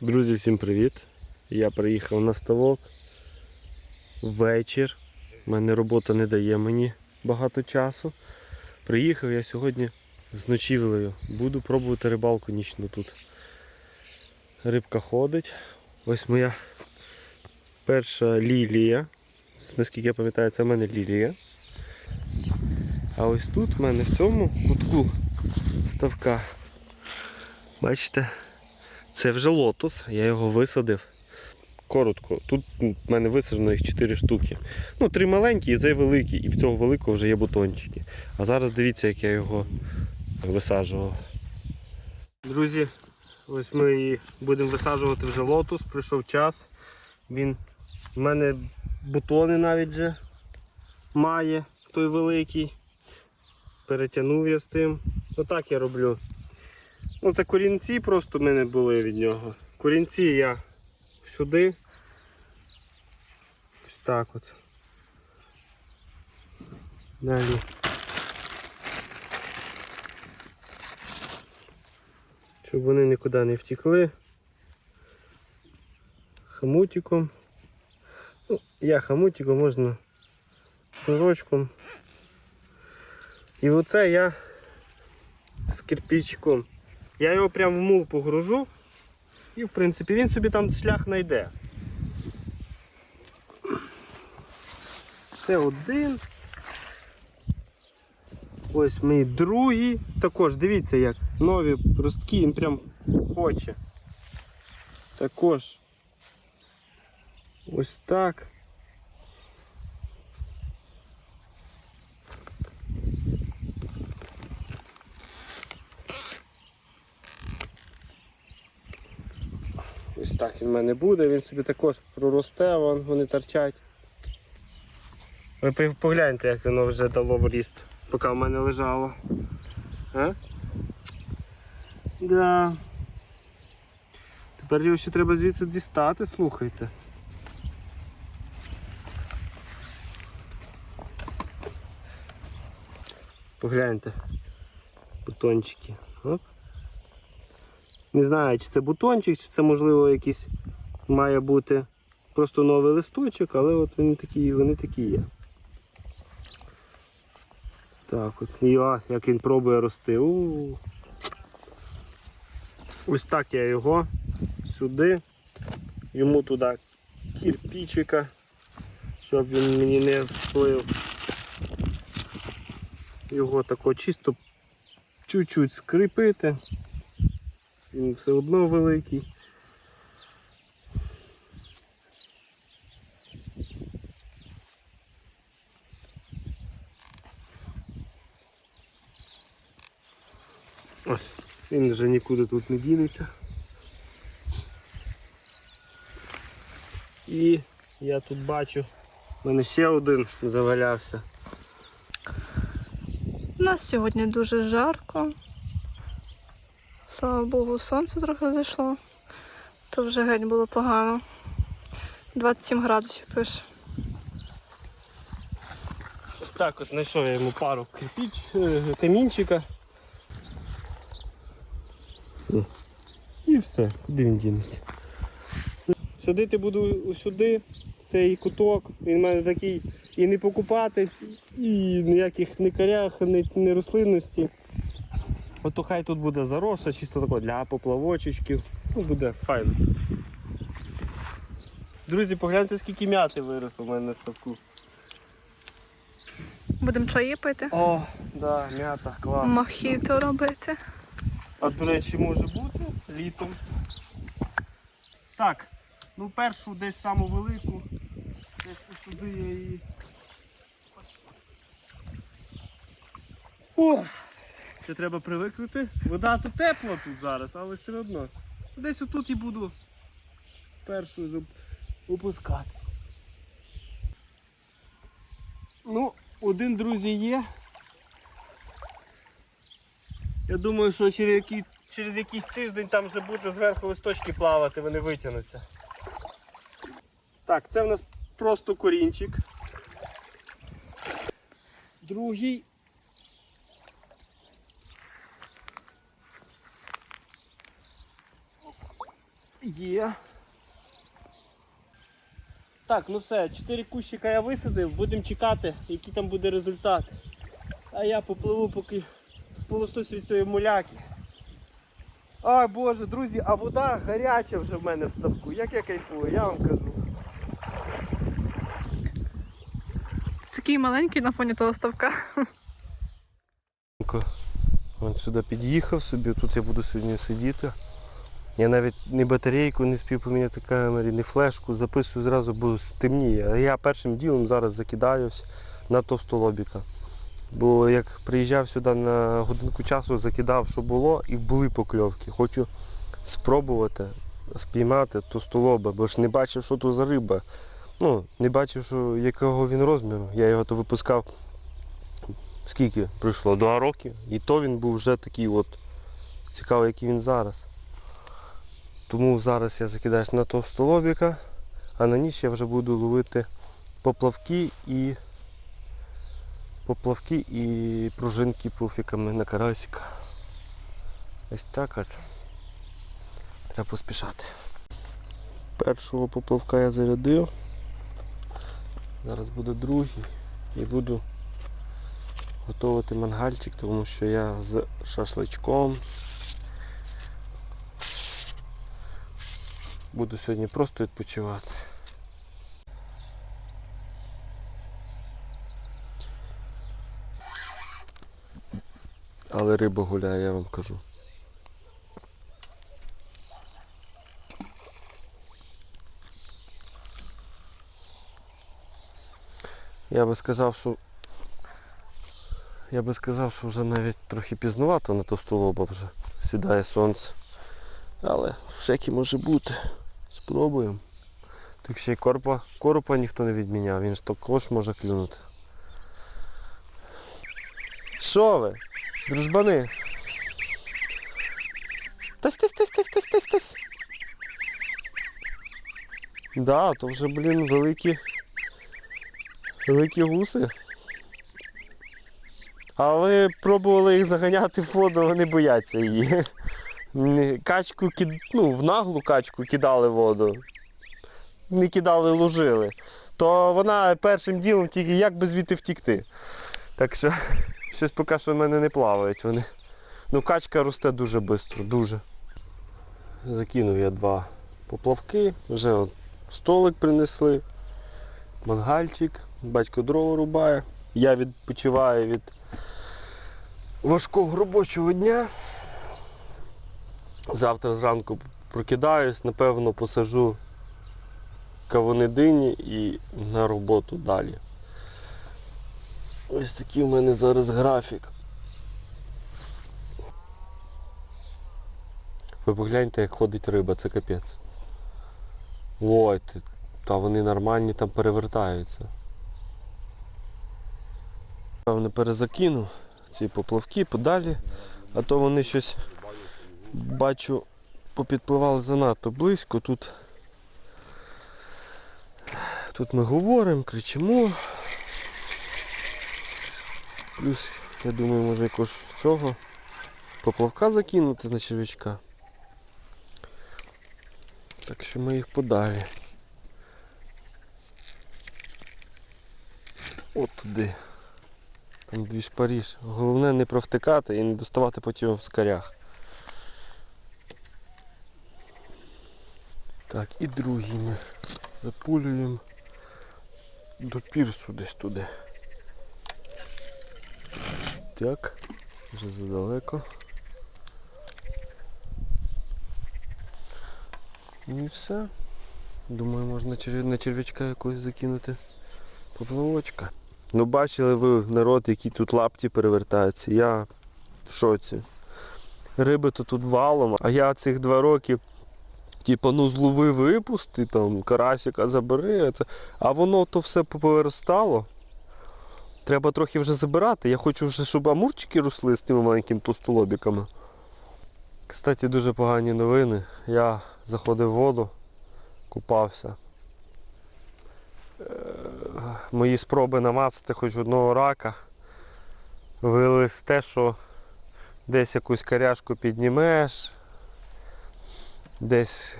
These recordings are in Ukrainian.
Друзі, всім привіт! Я приїхав на ставок. Вечір. У мене робота не дає мені багато часу. Приїхав я сьогодні з ночівлею. Буду пробувати рибалку нічну тут. Рибка ходить. Ось моя перша лілія. Наскільки я пам'ятаю, це в мене лілія. А ось тут в мене в цьому кутку ставка. Бачите? Це вже лотос, я його висадив. Коротко. Тут в мене висаджено їх 4 штуки. Ну, три маленькі і цей великий, і в цього великого вже є бутончики. А зараз дивіться, як я його висаджував. Друзі, ось ми будемо висаджувати вже лотос, прийшов час. Він в мене бутони навіть вже має той великий. Перетягнув я з тим. Отак я роблю. Ну, це корінці просто в мене були від нього. Корінці я сюди. Ось так от. Далі. Щоб вони нікуди не втекли. Хамутиком. Ну, я хамутиком можна шнурочком. І оце я з кирпичком. Я його прямо в мул погружу і в принципі він собі там шлях знайде. Це один. Ось мій другий. Також дивіться як нові ростки, він прям хоче. Також ось так. Ось так він в мене буде, він собі також проросте, вон, вони торчать. Ви погляньте, як воно вже дало в ріст, поки в мене лежало. А? Да. Тепер його ще треба звідси дістати, слухайте. Погляньте. Бутончики. Оп. Не знаю, чи це бутончик, чи це можливо якийсь має бути просто новий листочок, але от вони такі, вони такі є. Так от. І а, як він пробує рости. У-у-у. Ось так я його сюди, йому туди кірпічика, щоб він мені не всплив. Його тако чисто чуть-чуть скріпити. Він все одно великий. Ось, він вже нікуди тут не дінеться. І я тут бачу, в мене ще один завалявся. У нас сьогодні дуже жарко. Слава Богу, сонце трохи зайшло. То вже геть було погано. 27 градусів пише. Ось так от знайшов я йому пару кирпіч, е, камінчика. І все, куди він дінеться. Садити буду сюди, цей куток, він в мене такий і не покупатись, і ніяких не корях, ні рослинності. Ото хай тут буде зароса, чисто тако для поплавочечків. Ну буде файно. Друзі, погляньте, скільки м'яти виросло в мене на ставку. Будемо чаї пити, О, да, м'ята, клас. мохіто робити. А до речі, може бути літом. Так, ну першу десь саму велику. Десь сюди я її. О! Ще треба привикнути. Вода тут тепла тут зараз, але все одно. Десь отут і буду першу опускати. Ну, один друзі є. Я думаю, що через, який, через якийсь тиждень там вже буде зверху листочки плавати, вони витягнуться. Так, це в нас просто корінчик. Другий. Є. Так, ну все, чотири кущика я висадив, будемо чекати, який там буде результат. А я попливу поки сполоснусь від цієї муляки. Ай боже, друзі, а вода гаряча вже в мене в ставку. Як я кайфую, я вам кажу. Такий маленький на фоні того ставка. Він сюди під'їхав собі, тут я буду сьогодні сидіти. Я навіть ні батарейку не спів поміняти камері, ні флешку, записую зразу, бо стемніє. Я першим ділом зараз закидаюсь на товстолобіка. Бо як приїжджав сюди на годинку часу, закидав, що було, і були покльовки. Хочу спробувати спіймати товстолоба, бо ж не бачив, що то за риба. Ну, не бачив, що якого він розміру. Я його то випускав скільки пройшло? Два роки. І то він був вже такий от цікавий, який він зараз. Тому зараз я закидаюсь на товстолобіка, а на ніч я вже буду ловити поплавки і поплавки і пружинки пуфіками на карасика. Ось так от. Треба поспішати. Першого поплавка я зарядив. Зараз буде другий і буду готувати мангальчик, тому що я з шашличком. Буду сьогодні просто відпочивати. Але риба гуляє, я вам кажу. Я би сказав, що я би сказав, що вже навіть трохи пізнувато на товстолоба вже сідає сонце. Але всяке може бути. Спробуємо. Так ще й коропа, коропа ніхто не відміняв, він ж також може клюнути. Що ви? Дружбани? Тась, тась, тась, тась, тась, тась, тась. Да, то вже, блін, великі. Великі гуси. Але пробували їх заганяти в воду, вони бояться її. Качку ну, в наглу качку кидали воду. Не кидали, лужили. То вона першим ділом тільки як би звідти втікти. Так що щось поки що в мене не плавають вони. Ну, качка росте дуже швидко, дуже. Закинув я два поплавки, вже от столик принесли, мангальчик, батько дрова рубає. Я відпочиваю від важкого робочого дня. Завтра зранку прокидаюсь, напевно, посажу кавуни дині і на роботу далі. Ось такий в мене зараз графік. Ви погляньте, як ходить риба, це капець. Ой, та вони нормальні там перевертаються. Певно, перезакину ці поплавки подалі, а то вони щось бачу попідпливали занадто близько. Тут, тут ми говоримо, кричимо. Плюс, я думаю, може якось цього поплавка закинути на червячка. Так що ми їх подалі. От туди. Там дві шпаріж. Головне не провтикати і не доставати потім в скарях. Так, і другий ми запулюємо до пірсу десь туди. Так, вже задалеко. І все. Думаю, можна на черв'ячка якогось закинути поплавочка. Ну бачили ви народ, які тут лапті перевертаються. Я в шоці. Риби то тут валом, а я цих два роки Типа, ну злови випусти, там, карасика забери, це. а воно то все повиростало. Треба трохи вже забирати. Я хочу вже, щоб амурчики росли з тими маленькими товстолобіками. Кстати, дуже погані новини. Я заходив в воду, купався. Е, Мої спроби намацати хоч одного рака вилились те, що десь якусь каряшку піднімеш, десь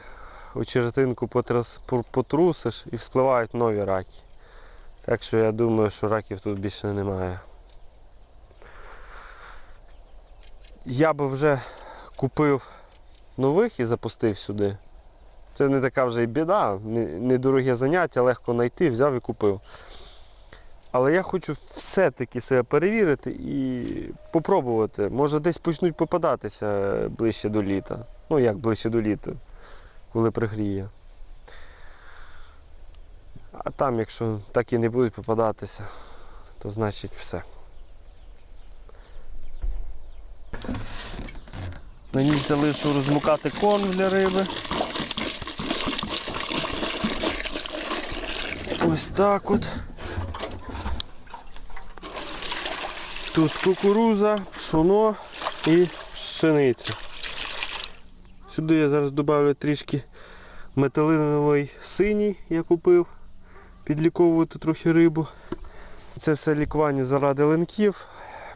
потрас- пор- потрусиш і вспливають нові раки. Так що я думаю, що раків тут більше немає. Я би вже купив нових і запустив сюди. Це не така вже і біда, не- недороге заняття, легко знайти, взяв і купив. Але я хочу все-таки себе перевірити і попробувати. Може десь почнуть попадатися ближче до літа. Ну як ближче до літа, коли пригріє. А там, якщо так і не будуть попадатися, то значить все. На ній залишу розмукати корм для риби. Ось так от. Тут кукуруза, пшоно і пшениця. Сюди я зараз додаю трішки металиновий синій, я купив, підліковувати трохи рибу. Це все лікування заради ленків,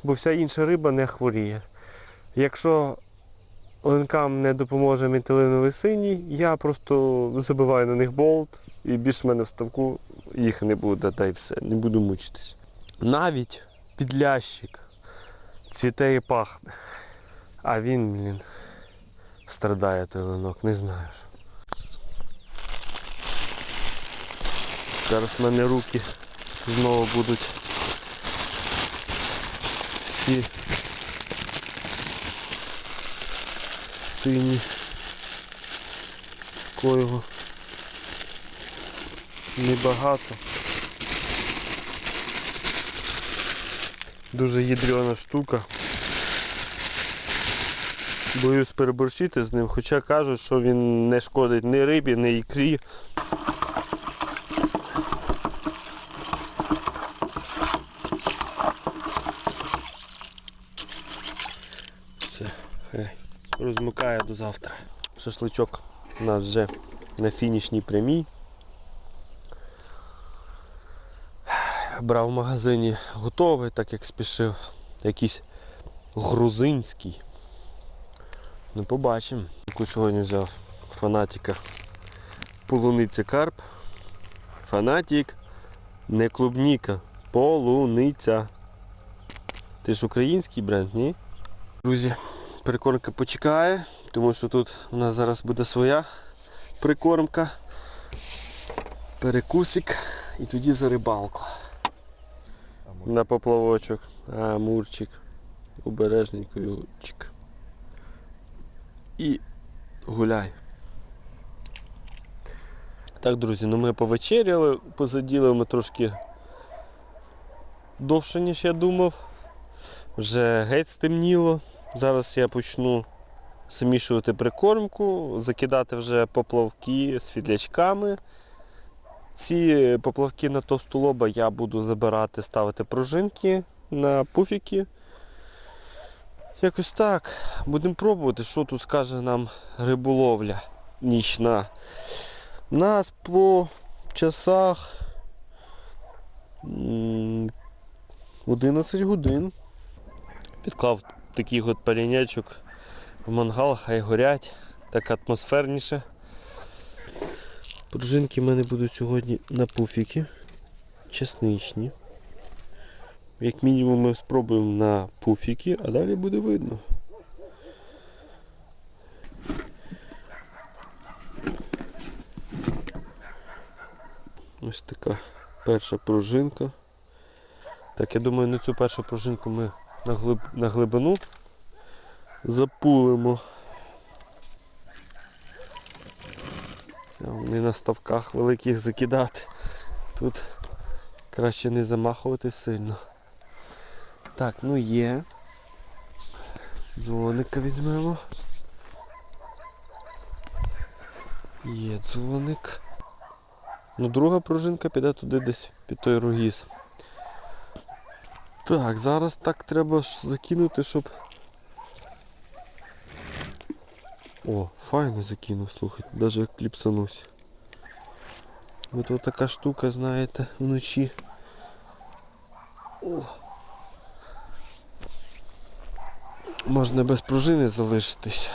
бо вся інша риба не хворіє. Якщо ленкам не допоможе металиновий синій, я просто забиваю на них болт і більше в мене в ставку їх не буде, та й все, не буду мучитись. Навіть підлящик цвіте і пахне. А він, блін, страдає той ленок, не знаю. Що. Зараз в мене руки знову будуть всі сині. Такого небагато. Дуже ядрена штука. Боюсь переборщити з ним, хоча кажуть, що він не шкодить ні рибі, ні ікрі. Все, хай розмикає до завтра. Шашличок у нас вже на фінішній прямій. Брав в магазині готовий, так як спішив. Якийсь грузинський. Ну побачимо. Яку сьогодні взяв фанатіка. Полуниця карп. Фанатік. Не клубніка. Полуниця. Ти ж український бренд, ні? Друзі, прикормка почекає, тому що тут у нас зараз буде своя прикормка. Перекусик і тоді за рибалку. На поплавочок. А, мурчик. Чик. І гуляй. Так, друзі, ну ми повечеряли, позаділи ми трошки довше, ніж я думав. Вже геть стемніло. Зараз я почну замішувати прикормку, закидати вже поплавки з фідлячками. Ці поплавки на товсту лоба я буду забирати, ставити пружинки на пуфіки. Якось так. Будемо пробувати, що тут скаже нам риболовля нічна. У нас по часах 11 годин. Підклав такий от палінячок в мангал, хай горять, так атмосферніше. Пружинки в мене будуть сьогодні на пуфіки, чесничні. Як мінімум ми спробуємо на пуфіки, а далі буде видно. Ось така перша пружинка. Так, я думаю, на цю першу пружинку ми на, на глибину запулимо. Не на ставках великих закидати. Тут краще не замахувати сильно. Так, ну є. Дзвоника візьмемо. Є дзвоник. Ну, друга пружинка піде туди десь під той рогіз. Так, зараз так треба закинути, щоб. О, файно закинув, слухайте, навіть кліпсанусь. От, от така штука, знаєте, вночі. О. Можна без пружини залишитись.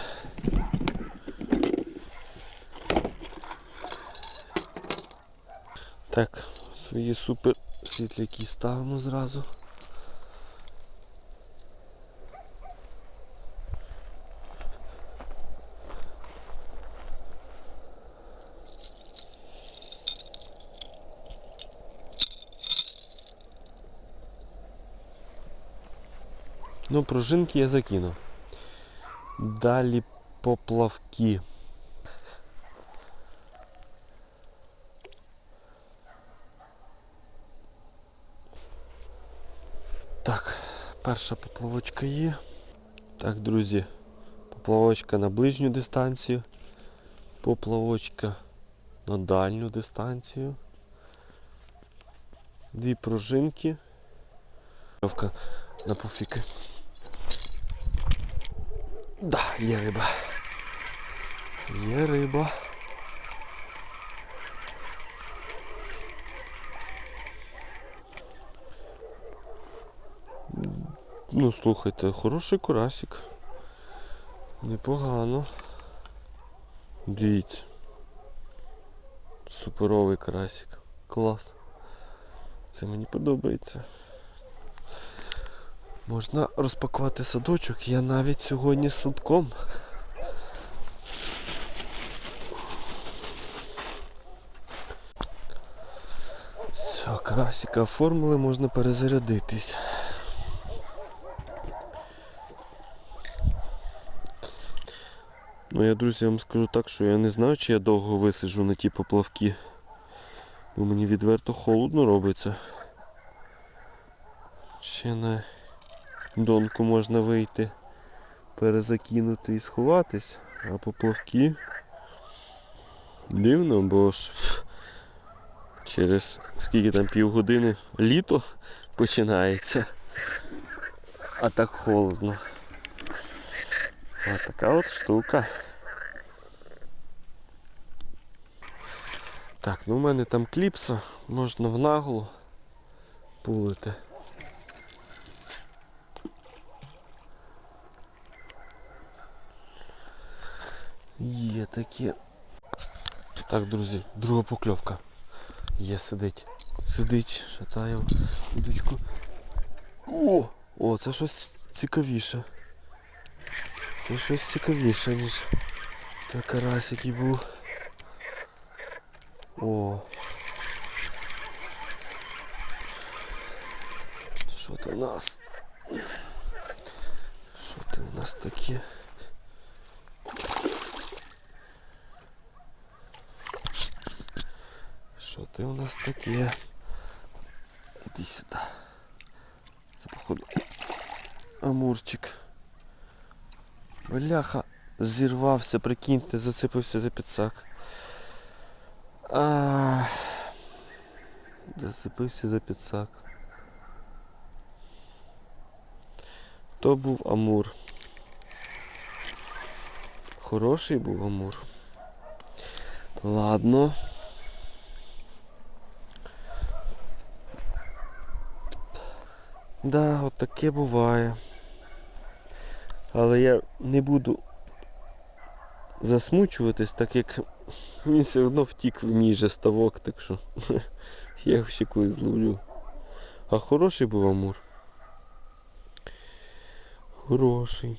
Так, свої супер світляки ставимо зразу. Ну, пружинки я закинув. Далі поплавки. Так, перша поплавочка є. Так, друзі, поплавочка на ближню дистанцію, поплавочка на дальню дистанцію. Дві пружинки. На пуфіки. Да, є риба. Є риба. Ну, слухайте, хороший карасик. Непогано. Дивіться. Суперовий карасик. Клас. Це мені подобається. Можна розпакувати садочок. Я навіть сьогодні з садком. Все, карасика оформили, можна перезарядитись. Ну я, друзі, вам скажу так, що я не знаю, чи я довго висиджу на ті поплавки. Бо мені відверто холодно робиться. Ще на донку можна вийти, перезакинути і сховатись, а поплавки дивно, бо ж через скільки там півгодини літо починається, а так холодно. Ось така от штука. Так, ну в мене там кліпса, можна в наглу пулити. Є таке. Так, друзі, друга покльовка. Є, сидить. Сидить, шатаємо удочку. О! О, це щось цікавіше. Це щось цікавіше, ніж той карась, який був. О. Що це у нас? Що це у нас таке? Це у нас таке? Іди сюди. Це походу амурчик. Бляха, зірвався, прикиньте, зацепився за підсак. А, зацепився за підсак. То був Амур. Хороший був Амур. Ладно. Да, от таке буває. Але я не буду засмучуватись, так як він все одно втік в мій же ставок, так що я його ще колись зловлю. А хороший був Амур. Хороший.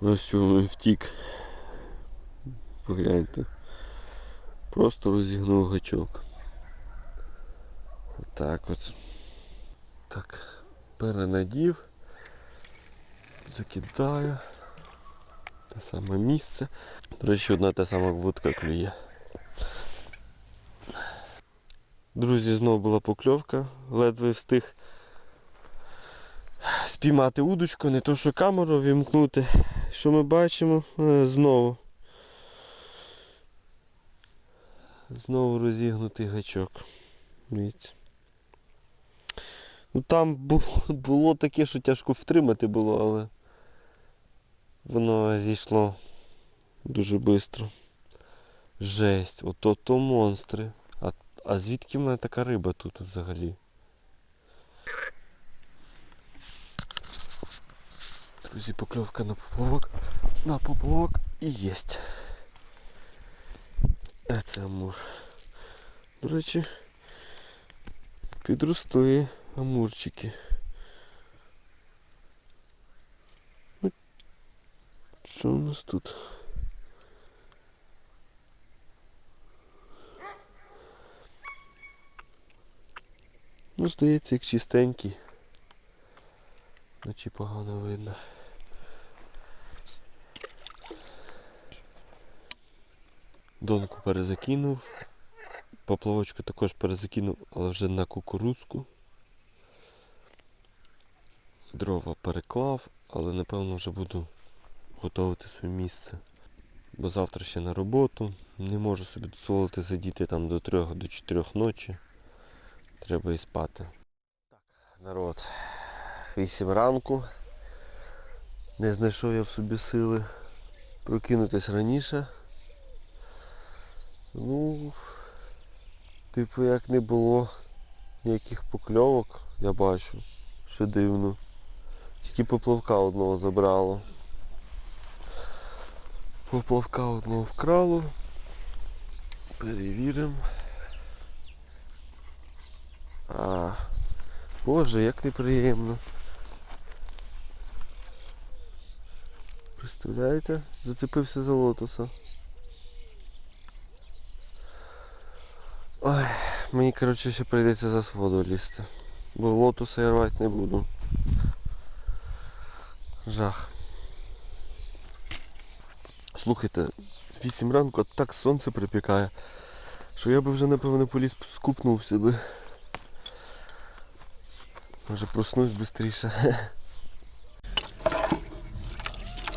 Ось що він втік. Погляньте. Просто розігнув гачок. Отак от. Так, перенадів. Закидаю. Те саме місце. До речі, одна та сама вудка клює. Друзі, знову була покльовка, ледве встиг спіймати удочку, не то що камеру вімкнути. Що ми бачимо? Е, Знову. Знову розігнутий гачок. Дивіться. Ну там було, було таке, що тяжко втримати було, але воно зійшло дуже швидко. Жесть, ото то монстри. А, а звідки в мене така риба тут взагалі? Друзі, покльовка на поплавок. На поплавок і єсть. Е, Це амур. До речі, підросли амурчики. Ну, Що у нас тут? Ну, здається, як чистенький. Наче погано видно. Донку перезакинув. Поплавочку також перезакинув, але вже на кукурудзку. Дрова переклав, але напевно вже буду готувати своє місце. Бо завтра ще на роботу. Не можу собі дозволити сидіти там до 3 до 4 ночі. Треба і спати. Так, народ. 8 ранку. Не знайшов я в собі сили прокинутись раніше. Ну, типу, як не було ніяких покльовок, я бачу, що дивно. Тільки поплавка одного забрало. Поплавка одного вкрало. Перевіримо. А, боже, як неприємно. Представляєте? Зацепився за лотоса. Ой, мені, коротше, ще прийдеться за своду лізти. Бо лотоса я рвати не буду. Жах. Слухайте, 8 ранку а так сонце припікає, що я би вже напевно поліз скупнувся би. Може проснусь швидше.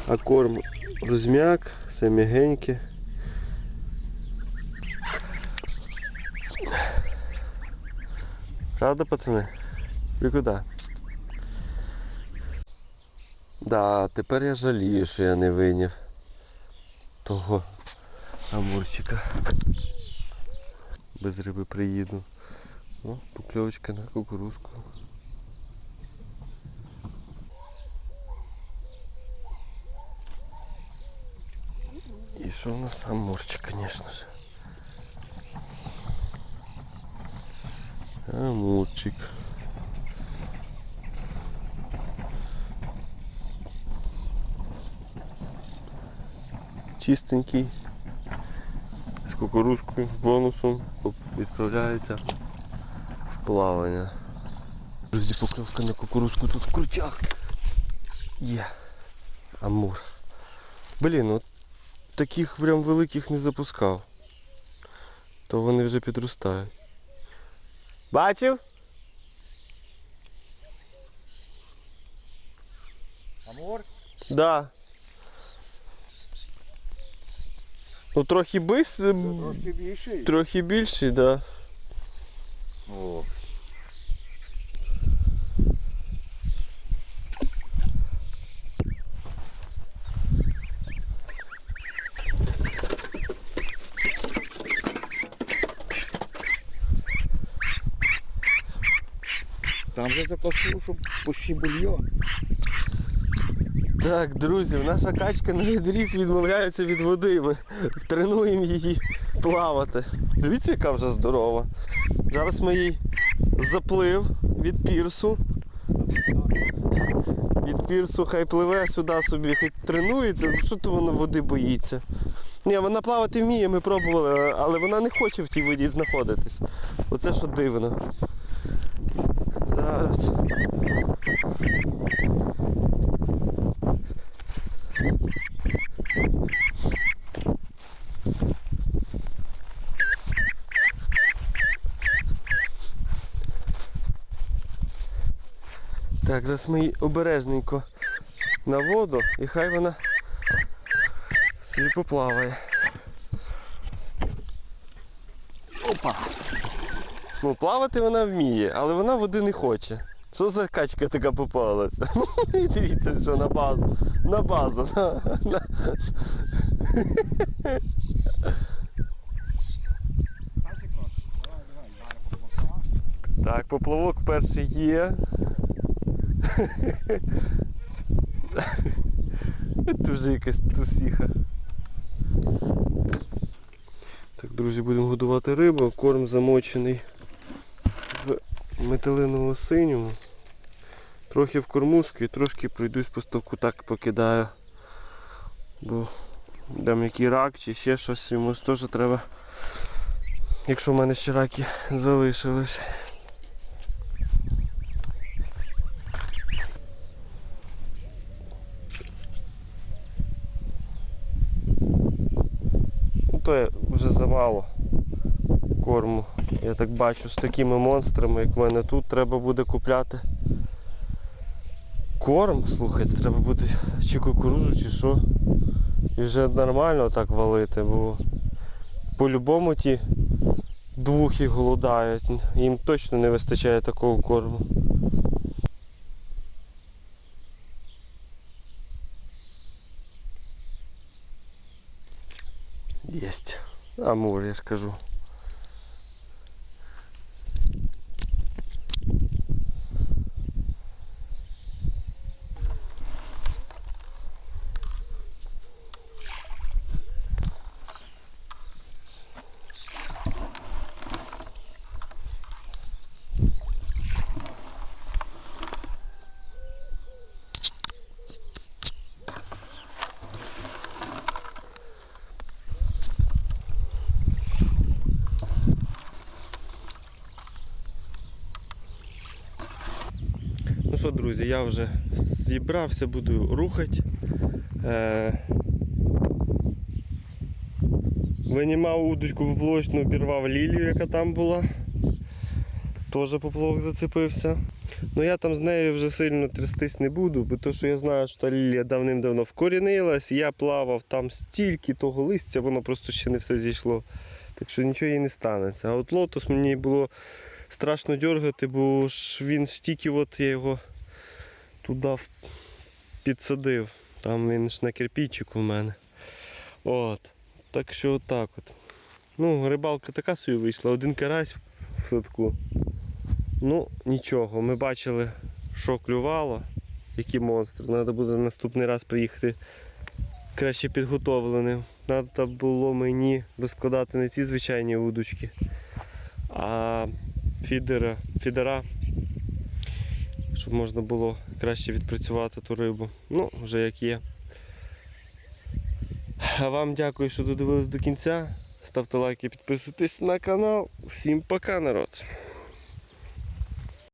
А корм розм'як, все м'ягеньке. Правда, пацани? Ви куди? Да, тепер я жалію, що я не вийняв того амурчика. Без риби приїду. О, покльовочка на кукурузку. І що у нас амурчик, звісно ж. Амурчик. Чистенький. З кукурузкою, бонусом відправляється в плавання. Друзі, покльовка на кукурузку тут крутяк. Є. Амур. Блін, от таких прям великих не запускав. То вони вже підростають. Бачив? Амор? Да. Ну трохи бис, Трошки більший. трохи більший, да. О. Там же запасу, щоб почти бульйон. Так, друзі, наша качка на відріз відмовляється від води. Ми тренуємо її плавати. Дивіться, яка вже здорова. Зараз ми їй заплив від пірсу. Від пірсу хай пливе сюди собі, хай тренується, що то воно води боїться. Ні, вона плавати вміє, ми пробували, але вона не хоче в тій воді знаходитись. Оце що дивно. Зараз. Так, зараз ми її обережненько на воду і хай вона собі поплаває. Опа! Ну, плавати вона вміє, але вона води не хоче. Що за качка така попалася? І дивіться, що на базу. На базу. На, на. Так, поплавок перший є. Це вже якась тусіха. Так, друзі, будемо годувати рибу. Корм замочений в металиновому синьому. Трохи в кормушки і трошки пройдусь по ставку, так покидаю. Бо там який рак чи ще щось, йому ж теж треба. Якщо в мене ще раки залишились. Ну то є вже замало корму. Я так бачу з такими монстрами, як в мене тут, треба буде купляти корм, слухайте, треба буде чи кукурузу, чи що. І вже нормально так валити, бо по-любому ті двухи голодають. Їм точно не вистачає такого корму. Єсть. Амур, я ж кажу. Що, друзі, я вже зібрався, буду рухати. Е... Винімав удочку поплавочну, обірвав лілію, яка там була. Теж поплавок зацепився. Ну я там з нею вже сильно трястись не буду, бо то, що я знаю, що та лілія давним-давно вкорінилась, я плавав там стільки того листя, воно просто ще не все зійшло. Так що нічого їй не станеться. А от лотос мені було страшно дергати, бо ж він стільки от я його туди підсадив. Там він ж на кирпичику в мене. От. Так що отак от. Ну, рибалка така собі вийшла, один карась в садку. Ну, нічого, ми бачили, що клювало, які монстри. Треба буде наступний раз приїхати краще підготовленим. Треба було мені розкладати не ці звичайні удочки, а фідера, фідера, щоб можна було краще відпрацювати ту рибу. Ну, вже як є. А вам дякую, що додивились до кінця. Ставте лайки, підписуйтесь на канал. Всім пока, народ!